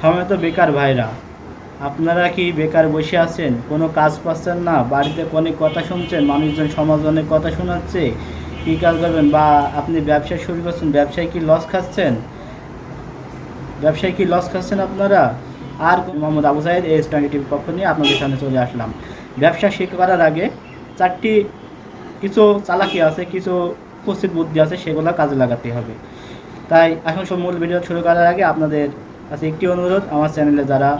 সময়ত বেকার ভাইরা। আপনারা কি বেকার বসে আছেন? কোনো কাজ পাচ্ছেন না? বাড়িতে অনেক কথা শুনছেন, মানুষজন সমাজ অনেক কথা শোনাচ্ছে। কী কাজ করবেন? বা আপনি ব্যবসা শুরু করছেন, ব্যবসায় কি লস খাচ্ছেন? ব্যবসায় কি লস খাচ্ছেন আপনারা? আর মোহাম্মদ আবু সাইদ এই স্টাডি টিভির পক্ষ নিয়ে আপনাদের সামনে চলে আসলাম। ব্যবসা শুরু করার আগে চারটি কিছু চালাকি আছে, কিছু উপস্থিত বুদ্ধি আছে, সেগুলো কাজে লাগাতে হবে। তাই সব মূল ভিডিও শুরু করার আগে আপনাদের কাছে একটি অনুরোধ, আমার চ্যানেলে যারা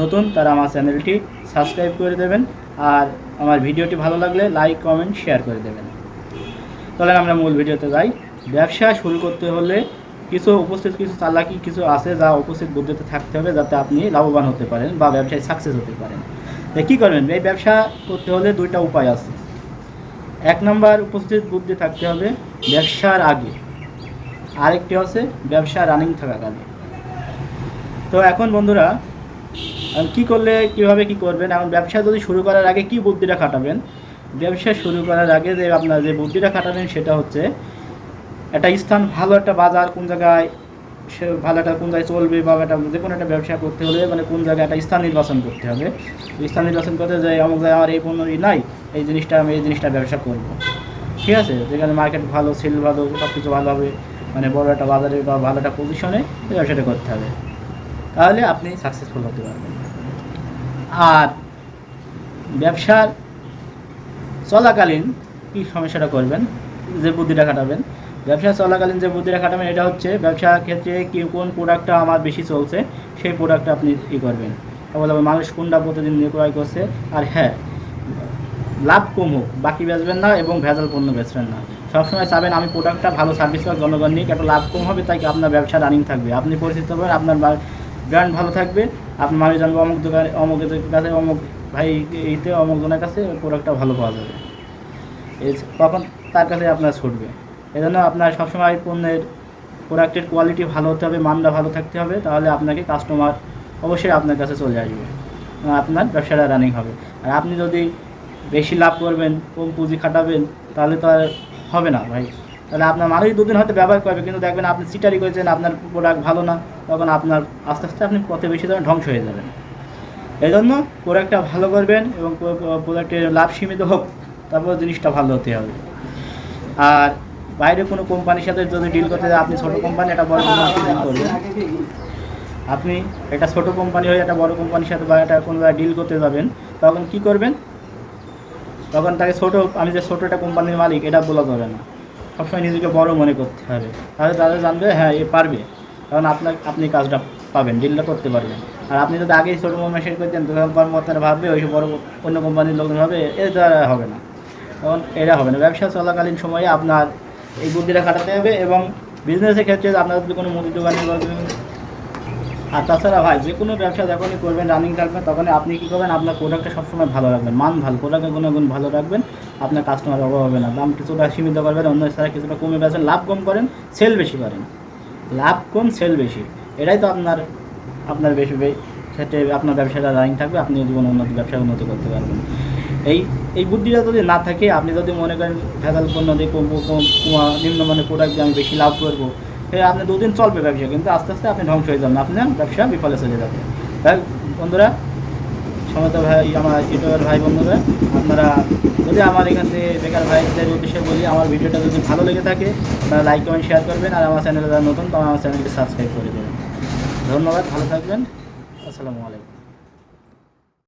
নতুন, তারা আমার চ্যানেলটি সাবস্ক্রাইব করে দেবেন আর আমার ভিডিওটি ভালো লাগলে লাইক, কমেন্ট, শেয়ার করে দেবেন। তাহলে আমরা মূল ভিডিওতে যাই। ব্যবসা শুরু করতে হলে কিছু উপস্থিত, কিছু চালাকি কিছু আছে যা উপস্থিত বুদ্ধিতে থাকতে হবে যাতে আপনি লাভবান হতে পারেন বা ব্যবসায় সাকসেস হতে পারেন। তো কী করবেন? এই ব্যবসা করতে হলে দুইটা উপায় আছে। এক নম্বর উপস্থিত বুদ্ধি থাকতে হবে ব্যবসার আগে। আরেকটি হচ্ছে ব্যবসা রানিং থাকাকালে তো এখন বন্ধুরা কী করলে, কীভাবে কি করবেন? এখন ব্যবসা যদি শুরু করার আগে কি বুদ্ধিটা খাটাবেন? ব্যবসা শুরু করার আগে যে আপনার যে বুদ্ধিটা খাটাবেন, সেটা হচ্ছে একটা স্থান, ভালো একটা বাজার, কোন জায়গায় সে ভালো একটা কোন জায়গায় চলবে বা একটা যে কোনো একটা ব্যবসা করতে হলে মানে কোন জায়গায় একটা স্থান নির্বাচন করতে হবে। স্থান নির্বাচন করতে যে অমুক জায়গায় আমার এই পণ্যই নাই, এই জিনিসটা আমি এই জিনিসটা ব্যবসা করব। ঠিক আছে? যেখানে মার্কেট ভালো সেল ভালো সব কিছু ভালো হবে মানে বড় একটা বাজারে বা ভালো একটা পজিশনে ব্যবসাটা করতে হবে। তাহলে আপনি সাকসেসফুল হতে পারবেন। আর ব্যবসার চলাকালীন কী সমস্যাটা করবেন? যে বুদ্ধিটা খাটাবেন। ব্যবসা চলাকালীন যে বুদ্ধিটা খাটাবেন, এটা হচ্ছে ব্যবসার ক্ষেত্রে কি কোন প্রোডাক্টটা আমার বেশি চলছে, সেই প্রোডাক্টটা আপনি ই করবেন। তারপরে মানুষ কোনটা প্রতিদিন ক্রয় করছে, আর হ্যাঁ লাভ কম হোক, বাকি বেচবেন না এবং ভেজাল পণ্য বেচবেন না। সবসময় চাবেন আমি প্রোডাক্টটা ভালো সার্ভিস পাক জনগণ নিয়ে একটা লাভ কম হবে, তাই আপনার ব্যবসা রানিং থাকবে। আপনি পরিচিত হবেন, আপনার ব্র্যান্ড ভালো থাকবে। আপনার মানুষ জানব অমুক দোকানে অমুক কাছে, অমুক ভাই এইতে, অমুক জনের কাছে প্রোডাক্টটা ভালো পাওয়া যাবে। এই তখন তার কাছে আপনার ছুটবে। এই জন্য আপনার সবসময় পণ্যের প্রোডাক্টের কোয়ালিটি ভালো হতে হবে, মানটা ভালো থাকতে হবে, তাহলে আপনাকে কাস্টমার অবশ্যই আপনার কাছে চলে আসবে। আপনার ব্যবসাটা রানিং হবে। আর আপনি যদি বেশি লাভ করবেন, কম পুঁজি খাটাবেন, তাহলে তো আর হবে না ভাই। তাহলে আপনার মানুষ দুদিন হয়তো ব্যবহার করবে, কিন্তু দেখবেন আপনি সিটারি করেছেন, আপনার প্রোডাক্ট ভালো না, তখন আপনার আস্তে আস্তে আপনি পথে বেশি যাবেন ধ্বংস হয়ে যাবেন। এই জন্য প্রোডাক্টটা ভালো করবেন এবং প্রোডাক্টের লাভ সীমিত হোক, তারপর জিনিসটা ভালো হতে হবে। আর বাইরে কোনো কোম্পানির সাথে যদি ডিল করতে যায় আপনি ছোটো কোম্পানি, একটা বড় কোম্পানির ডিল করবেন। আপনি একটা ছোটো কোম্পানি হয়ে একটা বড় কোম্পানির সাথে বা একটা কোনো ডিল করতে যাবেন, তখন কি করবেন? তখন তাকে ছোটো, আমি যে ছোটো একটা কোম্পানির মালিক, এটা বলা যাবে না। সবসময় নিজেকে বড় মনে করতে হবে। তাহলে তাদের জানবে হ্যাঁ এ পারবে। কারণ আপনার, আপনি কাজটা পাবেন ডিলটা করতে পারবেন। আর আপনি যদি আগেই ছোটো শেষ করতেন তখন কর্মকর্তারা ভাববে, ওই বড় অন্য কোম্পানির লোকজন ভাবে এ দ্বারা হবে না। তখন এটা হবে না। ব্যবসা চলাকালীন সময়ে আপনার এই বুদ্ধিটা খাটাতে হবে এবং বিজনেসের ক্ষেত্রে আপনার যদি কোনো মুদির দোকানে আর তাছাড়া ভাই, যে কোনো ব্যবসা যখনই করবেন রানিং থাকবেন তখন আপনি কী করবেন? আপনার প্রোডাক্টটা সবসময় ভালো রাখবেন। মান ভালো প্রোডাক্টের গুণাগুণ ভালো রাখবেন। আপনার কাস্টমার অভাব হবে না। দাম কিছুটা সীমিত করবেন, অন্য ছাড়া কিছুটা কমে বেছেন লাভ কম করেন সেল বেশি করেন। লাভ কম সেল বেশি। এটাই তো আপনার আপনার বেশি ক্ষেত্রে আপনার ব্যবসাটা রানিং থাকবে, আপনি জীবনে উন্নতি ব্যবসা উন্নতি করতে পারবেন। এই এই বুদ্ধিটা যদি না থাকে, আপনি যদি মনে করেন ভেজাল পণ্য দিয়ে নিম্নমানের প্রোডাক্ট দিয়ে আমি বেশি লাভ করব আপনি দুদিন চলবে ব্যবসা, কিন্তু আস্তে আস্তে আপনি ধ্বংস হয়ে যাবেন আপনার ব্যবসা বিফলে চলে যাবে। তাই বন্ধুরা সমত ভাই, আমার ইউটিউবের ভাই, বন্ধুরা, আপনারা যদি আমার এখান থেকে বেকার ভাইদের উদ্দেশ্যে বলি, আমার ভিডিওটা যদি ভালো লেগে থাকে তারা লাইক কমেন্ট শেয়ার করবেন, আর আমার চ্যানেলে যারা নতুন তো আমার চ্যানেলটি সাবস্ক্রাইব করে দেবেন। ধন্যবাদ, ভালো থাকবেন। আসসালামু আলাইকুম।